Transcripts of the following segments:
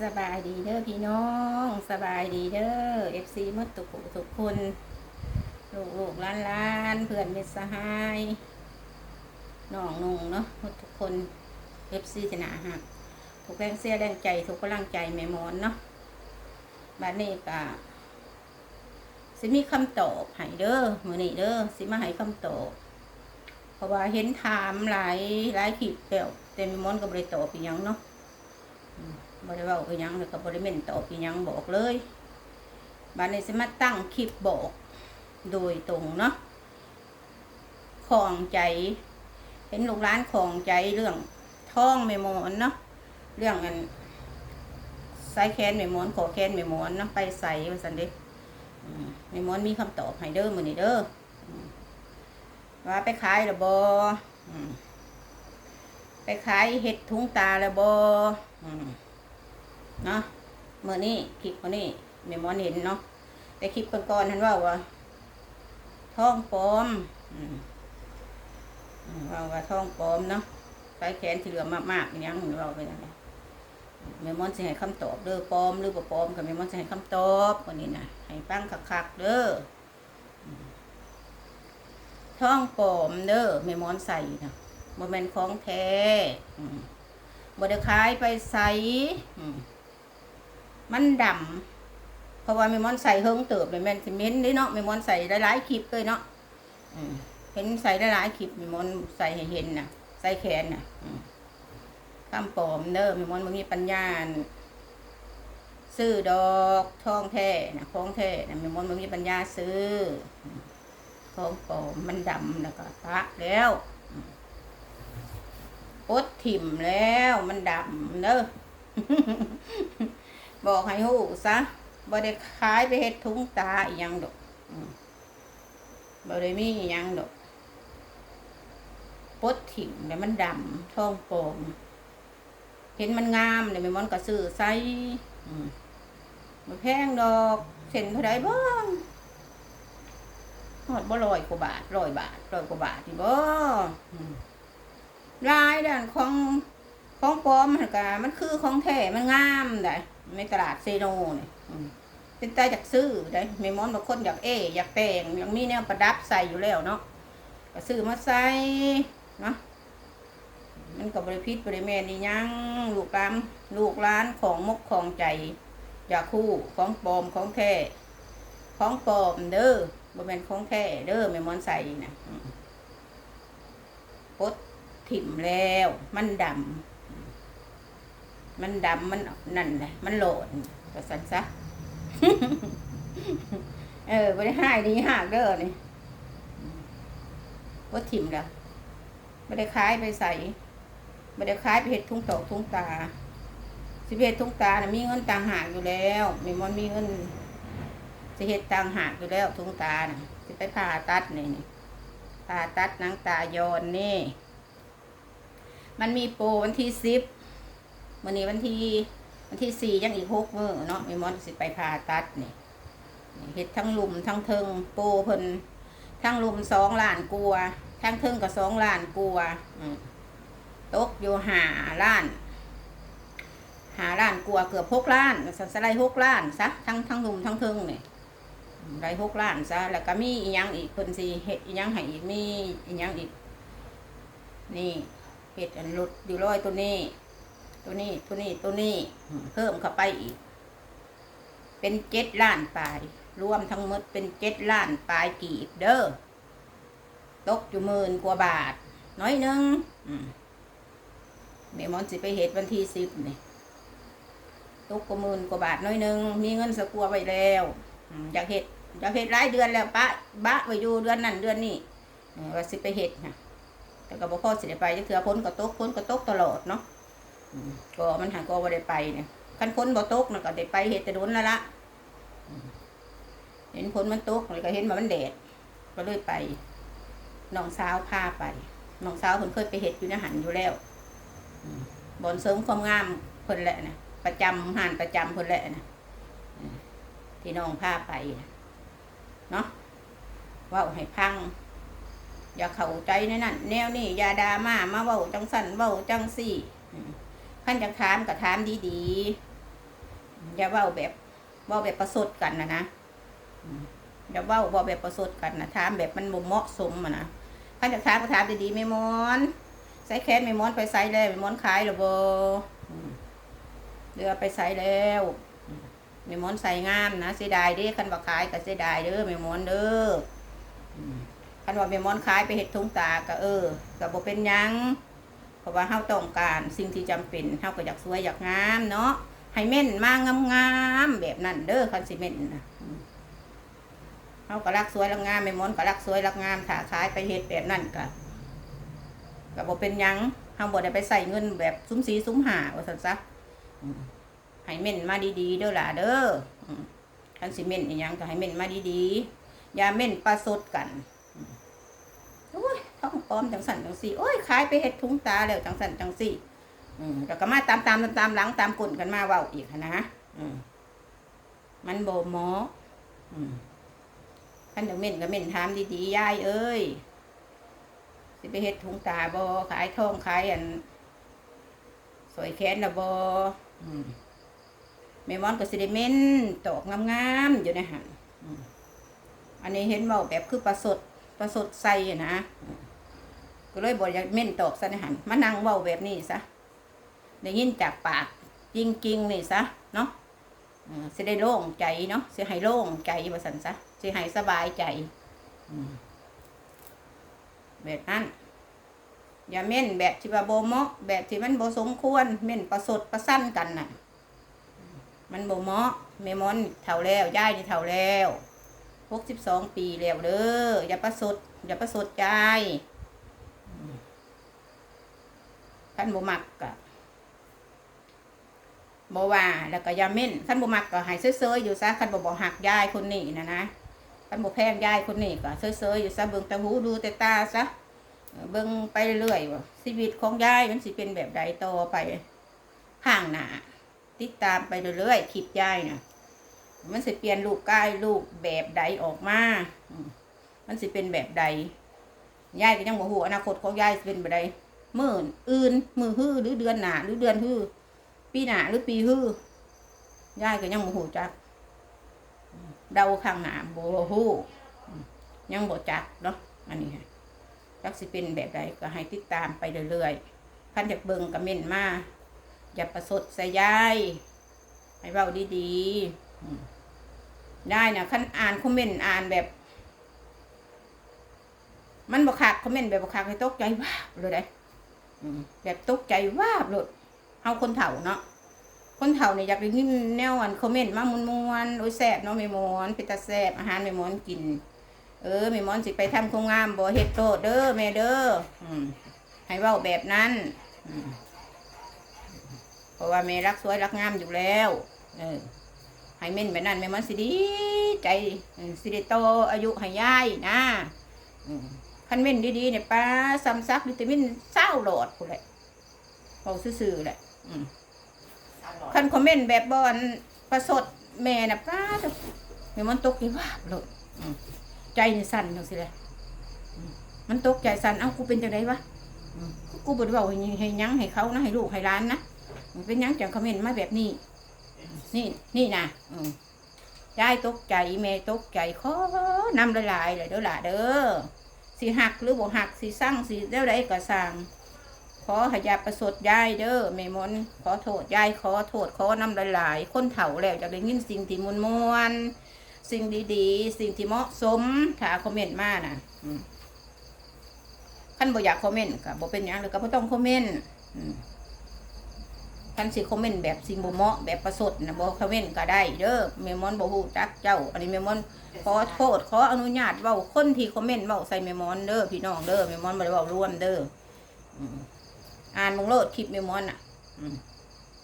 สบายดีเด้อพี่น้อง สบายดีเด้อเอฟซีมดตุกุทุกคนลูกลูกล้านล้านเพื่อนมิสหายน้องนุ่งเนาะมดทุกคนเอฟซีชนะหักทุกแรงเสียแรงใจทุกกำลังใจแม่มอนเนาะบัดนี้ก็สิมีคำตอบให้เด้อมือนี้เด้อสิมาให้คำตอบ ราะว่าเห็นถามหลายหลายคลิปแล้วแต่แม่หมอนก็บ่ได้ตอบอีหยังเนาะบริวาอีหยังแล้วก็บริเมนตอบอีหยังบอกเลยบานนี้สมาตั้งคลิปบอกโดยตรงเนาะของใจ เห็นลูกร้านของใจเรื่องท่องไม่มอนเนาะเรื่องอันไซแคนไม่มอนขอแคนไม่มอนเนาะไปใส่มาสันเด็ไม่มอนมีคำตอบให้เด้อมือนี่เด้อ ว่าไปขายหรือบอไปขายเห็ดทุงตาหรือบอเนาะเมื่อนี้คลิปเมื่อนี้เมมอนเห็นเนาะแต่คลิปก่อนๆท่านว่าว่าท้องปลอมว่าว่าท้องปลอมเนาะสายแขนที่เหลือมากๆอย่างนี้เราไปยังไงเมมอนจะให้คำตอบเด้อปลอมหรือบ่ปลอมกับเมมอนจะให้คำตอบวันนี้นะให้ฟังคักๆเด้อ ท้องปลอมเด้อเมมอนใส่นะบ่แม่นของแท้อืมบ่ได้ขายไปใส่มันดำเพราะว่าแม่มอนใส่เฮิงเติบเลยแม่นสิเม้นเด้เนาะแม่มอนใส่หลายๆคลิปเลยเนาะเห็นใส่หลายๆคลิปแม่มอนใส่ให้เห็นน่ะ ใส่แขนน่ะข้ามปลอมเด้อแม่มอนบ่มีปัญญาซื้อดอกทองแท้นะของแท้นะแม่มอนบ่มีปัญญาซื้อ ของปมมันดำแล้วก็ปะแล้วอืมปดถิ่มแล้วมันดำเด้อบอกให้ฮู้ซะบ่ได้ขายไปเฮ็ดถุงตาอีหยังดอกอืมบ่ได้มีอีหยังดอกปดถิ่มแล้วมันดำท้องโป่งเห็นมันงามเลยแม่มอนก็ซื้อใส่มบ่แพงดอกเส้นเท่าใดบ่ ฮอดบ่ร้อยกว่าบาทร้อยบาทร้อยกว่าบาทนี่บ่อืมหลายด้านของของปลอมมันก็มันคือของแท้มันงามได้ในตลาดเซโนเนี่อืมเป็นตาอยากซื้อได้แม่มอนบางคนอยากเออยากแต่งอยากมีแนวประดับใส่อยู่แล้วเนาะก็ซื้อมาใส่เนาะมันก็บบริพิษบริแมนนี่ยังลูกหลานลูกหลานของมกของใจ อยากคู่ของปลอมของแท้ของปลอมเด้อ บ่แม่นของแท้เด้อแม่มอนใส่นะปดถิ่มแล้ว มันดำมันดำมันนั่นแหละมันโหลดก็สันซะเออบ่ได้หายดีหากเด้อนี่ปดถิ่มแล้วบ่ได้ขายไปใส่บ่ได้ขายไปเฮ็ดทุ่งตอกทุ่งตาสิเฮ็ดทุ่งตาน่ะมีเงินต่างหากอยู่แล้วแม่มอนมีเงิน สิเฮ็ดต่างหากอยู่แล้วทุงตาน่ะสิไปผ่าตัดนี่นี่ผ่าตัดหนังตาโยนนี่ มันมีโปรวันที่สิบวันนี้วันที่วันที่สี่ยังอีกหกมือเนาะม่มอนสิไปผ่าตัดนี่นี่เฮ็ดทั้งลุมทั้งเทิงโปรเพิ่นทั้งลุมสองล้านกลัวทั้งเทิงก็สองล้านกลัวตกอยู่หาล้านหาล้านกลัวเกือบหกล้านสันสไลด์หกล้านซะทั้งทั้งลุมทั้งเทิงนี่ ได้หกล้านซะแล้วก็มีอีหยังอีกเพิ่นสิเฮ็ดอีหยังให้อีกมีอีหยังอีก นี่เห็ดอันหลุดอยู่ร้อยตัวนี้ ตัวนี้ตัวนี้ตัวนี้เพิ่มเข้าไปอีก เป็นเจ็ดล้านปลาย รวมทั้งหมดเป็นเจ็ดล้านปลายกีบเด้อตกอยู่หมื่นกว่าบาท น้อยนึงอืมแม่หมอนสิไปเห็ดวันที่สิบนี่ตกกว่าหมื่นกว่าบาทน้อยนึง มีเงินสกัวไว้แล้ว อยากเห็ดอยากเห็ดรายเดือนแล้วปะบะไว้อยู่เดือนนั้นเดือนนี้ว่าสิไปเห็ดนะแต่ก็บ่พอสิได้ไปจักเทื่อพ้นก็ตกพ้นก็ตกตลอดเนาะก็มันหาก็บ่ได้ไปเนี่ยคันพ้นบ่ตกนะก็ได้ไปเฮ็ดแต่โดนแล้วละเห็นพ้นมันตกแล้วก็เห็นว่ามันแดดก็เลยไปน้องสาวพาไปน้องสาวเพิ่นเคยไปเฮ็ดอยู่ในหันอยู่แล้วบ่อนเสริมความงามเพิ่นแหละนะประจำหานประจำเพิ่นแหละนะ ที่น้องพาไปเนาะว้าให้พัง อย่าเข้าใจในนั้นแนวนี้อย่าดราม่ามาเว้าจังสันเว้าจังสี่ขั้นจะถามก็ถามดีๆอย่าเว้าแบบเว้าแบบประสดกันนะนะอย่าเว้าเว้าแบบประสดกันนะถามแบบมันบ่เหมาะสมอะนะขั้นจะถามก็ถามดีๆไม่มอนใส่แค้นไม่มอนไปใส่แล้วไม่มอนขายหรือบ่อืมเรือไปใส่แล้ว อืมไม่มอนใส่งามนะเสียดายเด้คันว่าขายก็เสียดายเด้อไม่มอนเด้ออืมคันว่าไม่มอนขายไปเฮ็ดถุงตาก็เออก็บ่เป็นหยังเพราะว่าเฮาต้องการสิ่งที่จำเป็นเฮาก็อยากสวยอยากงามเนาะให้เม่นมางามๆแบบนั้นเด้อคันสิเม่นนะอืมเฮาก็รักสวยรักงามแม่มอนก็รักสวยรักงามถ้าขายไปเฮ็ดแบบนั้นก็ก็บ่เป็นหยังเฮาบ่ได้ไปใส่เงินแบบซุ้มสีซุ้มหาว่าซั่นซะอืม ให้เม่นมาดีๆเด้อล่ะเด้อคันสิเม่นอีหยังก็ให้เม่นมาดีๆอย่าเม่นประสดกันโอ้ยท้องปลอมจังสันจังสี่โอ้ยขายไปเฮ็ดทุงตาแล้วจังสันจังสี่อืมแล้วก็มาตามตามตามตามหลังตามกลุ่นกันมาเว้าอีกนะอืมมันโบหมออืมขันเดี๋ยวเม่นก็เม่นถามดีๆยายเอ้ยสิไปเฮ็ดทุงตาบอขายทองขายอัน สวยแขนนะบออืม แม่มอนก็สิได้เมนตอกงามๆอยู่ในหันอันนี้เห็นเว้าแบบคือประสดประสดใส่นะก็เลยบอกอยากเม่นตอกซะในหันมานั่งเว้าแบบนี้ซะได้ยินจากปากจริงๆนี่ซะเนาะเออสิได้โล่งใจเนาะสิให้โล่งใจว่าสันซะสิให้สบายใจแบบนั้นอย่าเม่นแบบที่ว่าโบเมาะแบบที่มันโบสมควรเม่นประสดประสั้นกันน่ะ มันโบเหมาะเมมอนเท่าแล้วย่ายนี่เท่าแล้วหกสิบสองปีแล้วเด้ออย่าประสดอย่าประสดใจท่านบ่มักก็บ่ว่าแล้วก็ยาเม่นท่านบ่มักก็ให้เซ่อๆอยู่ซะท่านบ่บ่หักยายคนนี้นะนะท่านบ่แพงยายคนนี้ก็เซ่อๆอยู่ซะเบิ่งต่หูดูแต่ตาซะเบิ่งไปเรื่อยว่าชีวิตของยายมันสิเป็นแบบใดต่อไปข้างหน้า ติดตามไปเรื่อยๆคลิปยายน่ะมันสิเปลี่ยนรูปกายรูปแบบใดออกมามันสิเป็นแบบใดยายก็ยังบ่ฮู้อนาคตของยายเป็นแบบใดมื่ออื่นมือฮื้อหรือเดือนหนาหรือเดือนฮื้อปีหนาหรือปีฮื้อยายก็ยังบ่ฮู้จักเดาข้างหน้าบ่ฮู้ยังบ่จักเนาะอันนี้ค่ะจักสิเป็นแบบใดก็ให้ติดตามไปเรื่อยๆพันจากเบิงก็เม่นมา อย่าประสดใส่ยายให้เว้าดีๆอืมได้นะคันอ่านคอมเมนต์อ่านแบบ มันบ่คักคอมเมนต์แบบบ่คักให้ตกใจว้าวเลยได้อืมแบบตกใจว่าบเลยเอาคนเฒ่าเนาะคนเฒ่าเนี่ยอยากได้ยินแนวอันคอมเมนต์มามวนๆโอ้ยแซ่บเนาะแม่มอนเป็นตาแซ่บอาหารแม่มอนกิน เออแม่มอนสิไปทำโครงงามบ่เฮ็ดโตดเด้อแม่เด้ออืมให้เว้าแบบนั้น อืม เพราะว่าแม่รักสวยรักงามอยู่แล้ว เออให้เม่นแบบนั้นแม่มอนสิดีใจเออสิได้โตอายุให้ยายนะอืมคันเม่นดีๆเนี่ยป้าซ้ำซักวิตามินเศร้าโหลดพู้นแหละเบาซื่อๆแหละอืมคันคอมเมนต์แบบบอนประสดแม่น่ะป้าจะเดี๋ยวมันตกใจว่าบโหลดอืมใจนี่สั่นจังสิเลยอืมมันตกใจสั่นเอ้ากูเป็นจังไดวะอืมกูบ่ได้เว้าให้ให้หยังให้เขานะให้ลูกให้หล้านนะ มันเป็นยังจังคอมเมนต์มาแบบนี้ นี่นี่นะยายตกใจแม่ตกใจขอนำละลายเลยเด้อล่ะเด้อสิหักหรือบ่หักสิสั่งสิแล้วใดก็สั่งขอห้อยาประสดยายเด้อแม่มนขอโทษยายขอโทษขอน้ำหลายๆคนเฒ่าแล้วจะได้ยินสิ่งที่มวลมวลสิ่งดีๆ สิ่งที่เหมาะสมถ้าคอมเมนต์มาน่ะอืมคันบ่อยากคอมเมนต์ก็บ่เป็นหยังเลยก็บ่ต้องคอมเมนต์ อืมคันสิคอมเมนต์แบบสิงบ่เหมาะแบบประสดนะบ่คอมเมนต์ก็ได้เด้อแม่มอนบ่ฮู้จักเจ้า อันนี้แม่มอนขอโทษขออนุญาตเว้าคนที่คอมเมนต์เว้าใส่เมมอนเด้อพี่น้องเด้อเมมอนบ่ได้เว้าร่วมเด้ออ่านมงโลดคลิปเมมอนอะ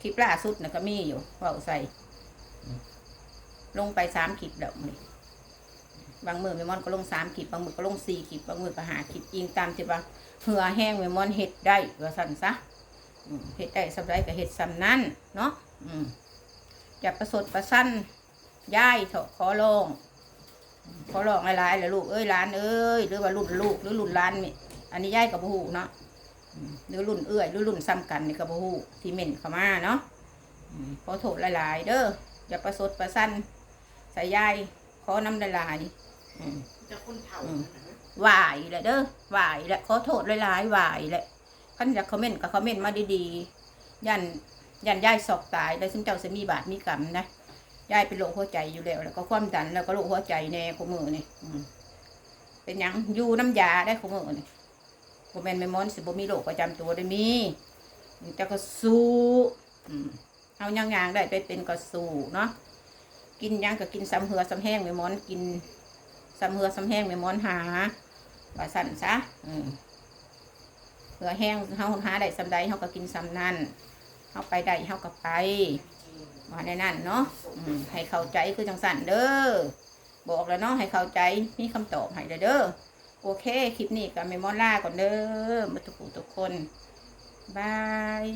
คลิปล่าสุดนะก็มีอยู่เว้าใส่ลงไปสามคลิปแล้วนี่บางมือเมมอนก็ลงสามคลิปบางมือก็ลงสี่คลิปบางมือก็หาคลิปอิงตามที่ว่าเหือแห้งเมมอนเฮ็ดได้ว่าสั่นซะ เฮ็ดได้สำไรก็เฮ็ดสำนั้นเนาะอืมอย่าประสดประสั้นย่ายเถอะขอลงขอร้องหลายๆเลยลูกเอ้ยหลานเอ้ยหรือว่ารุ่นลูกหรือรุ่นหลานนี่อันนี้ยายกับหูเนาะอืมหรือรุ่นเอื้อยหรือรุ่นซ้ำกันนี่ก็บ่ฮู้ที่เม่นเข้ามาเนาะอืมขอโทษหลายๆ เด้ออย่าประสดประสันใส่ยายขอน้ำละลายอืมจะคนเผาอืมนั่นน่ะไหวายแหละเด้อไหวายแหละขอโทษหลายๆไหวายแหละ คันอยากคอมเมนต์ก็คอมเมนต์มาดีๆยันยันยายสอกตายแล้วซึ่งเจ้าจะมีบาดมีกรรมนะยายเป็นโรคหัวใจอยู่แล้ว แล้วก็ความดันแล้วก็โรคหัวใจแน่ขมือนี่เป็นยังอยู่น้ำยาได้ขมือนี่บ่แม่นแม่มอนสิบ่มีโรคประจำตัวได้มีแต่ก็สู้อืมเอาย่างได้ไปเป็นก็สู้เนาะกินยังก็กินซ้ำเหือซ้ำแห้งแม่มอนกินสำเหือสำแห้งไม่มอนหาว่าสั่นซะ อืม เหือแห้งเฮาหาได้สำใดเฮาก็กินสำนั้นเฮาไปได้เฮาก็ไปว่าในนั้นเนาะอืมให้เข้าใจคือจังสั่นเด้อบอกแล้วเนาะให้เข้าใจมีคำตอบให้เลยเด้อโอเค คลิปนี้ก็ไม่มอนลาก่อนเด้อมาทุกผู้ทุกคนบาย